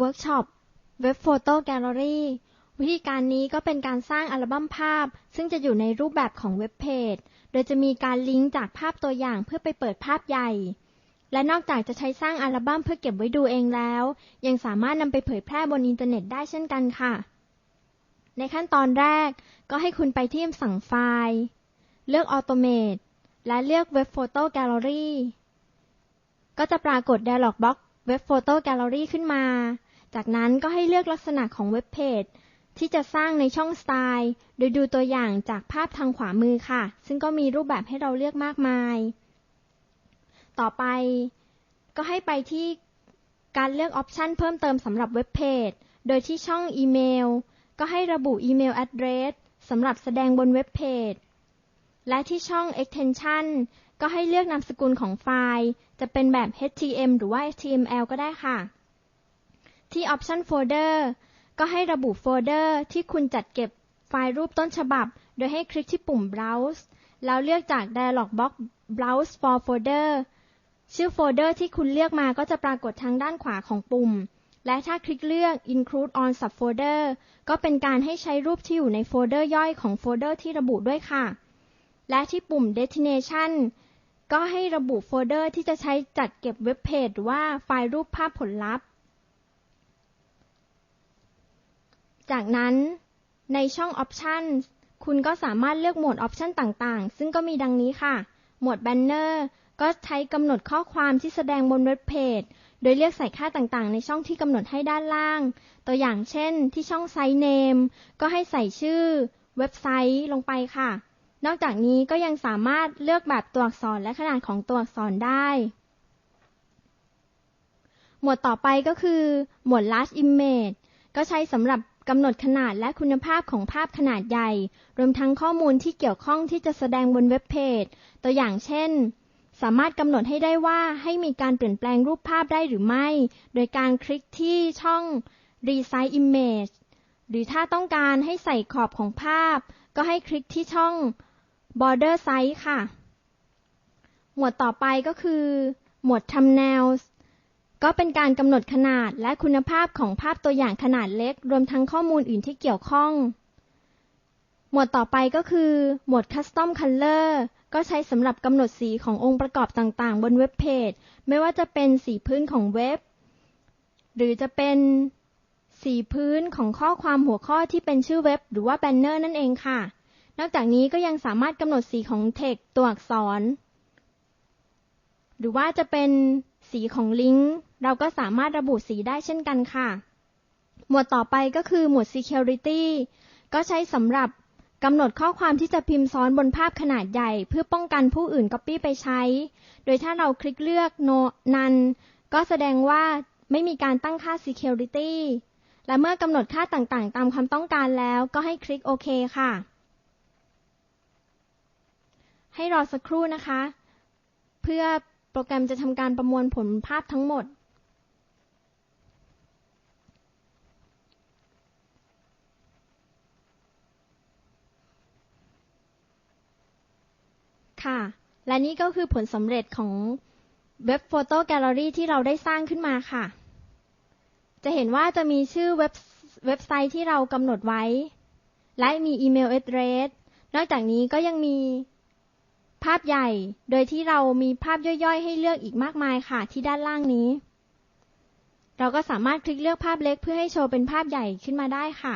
เวิร์กช็อปเว็บโฟโต้แกลเลอรี่วิธีการนี้ก็เป็นการสร้างอัลบั้มภาพ ซึ่งจะอยู่ในรูปแบบของเว็บเพจ โดยจะมีการลิงก์จากภาพตัวอย่างเพื่อไปเปิดภาพใหญ่ และนอกจากจะใช้สร้างอัลบั้มเพื่อเก็บไว้ดูเองแล้ว ยังสามารถนำไปเผยแพร่บนอินเทอร์เน็ตได้เช่นกันค่ะ ในขั้นตอนแรกก็ให้คุณไปที่สั่งไฟล์ เลือก Automate และเลือก Web Photo Gallery ก็จะปรากฏ Dialog Box Web Photo Gallery ขึ้นมา จากนั้นก็ให้เลือกลักษณะของเว็บเพจที่จะสร้างในช่องสไตล์ โดยดูตัวอย่างจากภาพทางขวามือค่ะ ซึ่งก็มีรูปแบบให้เราเลือกมากมาย ต่อไปก็ให้ไปที่การเลือกออปชันเพิ่มเติมสำหรับเว็บเพจ โดยที่ช่องอีเมล ก็ให้ระบุอีเมล address สำหรับแสดงบนเว็บเพจ และที่ช่อง extension ก็ให้เลือกนามสกุลของไฟล์ จะเป็นแบบ HTML หรือว่า HTML ก็ได้ค่ะ ที่ Option Folder ก็ให้ระบุโฟลเดอร์ที่คุณจัดเก็บไฟล์รูปต้นฉบับ โดยให้คลิกที่ปุ่ม Browse แล้วเลือกจาก Dialog Box Browse for Folder ชื่อโฟลเดอร์ที่คุณเลือกมาก็จะปรากฏทางด้านขวาของปุ่ม และถ้าคลิกเลือก Include on Subfolder ก็เป็นการให้ใช้รูปที่อยู่ในโฟลเดอร์ย่อยของโฟลเดอร์ที่ระบุด้วยค่ะ และที่ปุ่ม Destination ก็ให้ระบุโฟลเดอร์ที่จะใช้จัดเก็บเว็บเพจหรือว่าไฟล์รูปภาพผลลัพธ์ จากนั้นในช่อง Options คุณก็สามารถเลือกโหมด Option ต่างๆ ซึ่งก็มีดังนี้ค่ะ โหมด Banner ก็ใช้กำหนดข้อความที่แสดงบนเว็บเพจ โดยเลือกใส่ค่าต่างๆ ในช่องที่กำหนดให้ด้านล่าง ตัวอย่างเช่น ที่ช่อง Site Name ก็ให้ใส่ชื่อ เว็บไซต์ลงไปค่ะ นอกจากนี้ก็ยังสามารถเลือกแบบตัวอักษรและขนาดของตัวอักษรได้ หมวดต่อไปก็คือ หมวด large image ก็ใช้สำหรับกำหนดขนาดและคุณภาพของภาพขนาดใหญ่ รวมทั้งข้อมูลที่เกี่ยวข้องที่จะแสดงบนเว็บเพจ ตัวอย่างเช่น สามารถกำหนดให้ได้ว่าให้มีการเปลี่ยนแปลงรูปภาพได้หรือไม่ โดยการคลิกที่ช่อง resize image หรือถ้าต้องการให้ใส่ขอบของภาพ ก็ให้คลิกที่ช่อง border size ค่ะ หมวดต่อไปก็คือ หมวด thumbnails ก็เป็นการกำหนดขนาดและคุณภาพของภาพตัวอย่างขนาดเล็ก รวมทั้งข้อมูลอื่นที่เกี่ยวข้อง หมวดต่อไปก็คือ หมวด custom color ก็ใช้สำหรับกำหนดสีขององค์ประกอบต่างๆ บนเว็บเพจ ไม่ว่าจะเป็นสีพื้นของเว็บ หรือจะเป็นสีพื้นของข้อความหัวข้อที่เป็นชื่อเว็บ หรือว่าแบนเนอร์นั่นเองค่ะ นอกจากนี้ก็ยังสามารถกำหนดสีของเทคตัวอักษร หรือว่าจะเป็นสีของลิงก์ เราก็สามารถระบุสีได้เช่นกันค่ะ หมวดต่อไปก็คือหมวด Security ก็ใช้สำหรับกำหนดข้อความที่จะพิมพ์ซ้อนบนภาพขนาดใหญ่ เพื่อป้องกันผู้อื่น Copy ไปใช้ โดยถ้าเราคลิกเลือก No None ก็แสดงว่าไม่มีการตั้งค่า Security และเมื่อกำหนดค่าต่างๆ ตามความต้องการแล้วก็ให้คลิกโอเคค่ะ ให้รอสักครู่นะคะ เพื่อโปรแกรมจะทำการประมวลผลภาพทั้งหมด ค่ะ และนี่ก็คือผลสำเร็จของเว็บโฟโต้แกลเลอรี่ที่เราได้สร้างขึ้นมาค่ะ จะเห็นว่าจะมีชื่อเว็บเว็บไซต์ที่เรากำหนดไว้ และมีอีเมล address นอกจากนี้ก็ยังมีภาพใหญ่ โดยที่เรามีภาพย่อยๆ ให้เลือกอีกมากมายค่ะ ที่ด้านล่างนี้ เราก็สามารถคลิกเลือกภาพเล็กเพื่อให้โชว์เป็นภาพใหญ่ขึ้นมาได้ค่ะ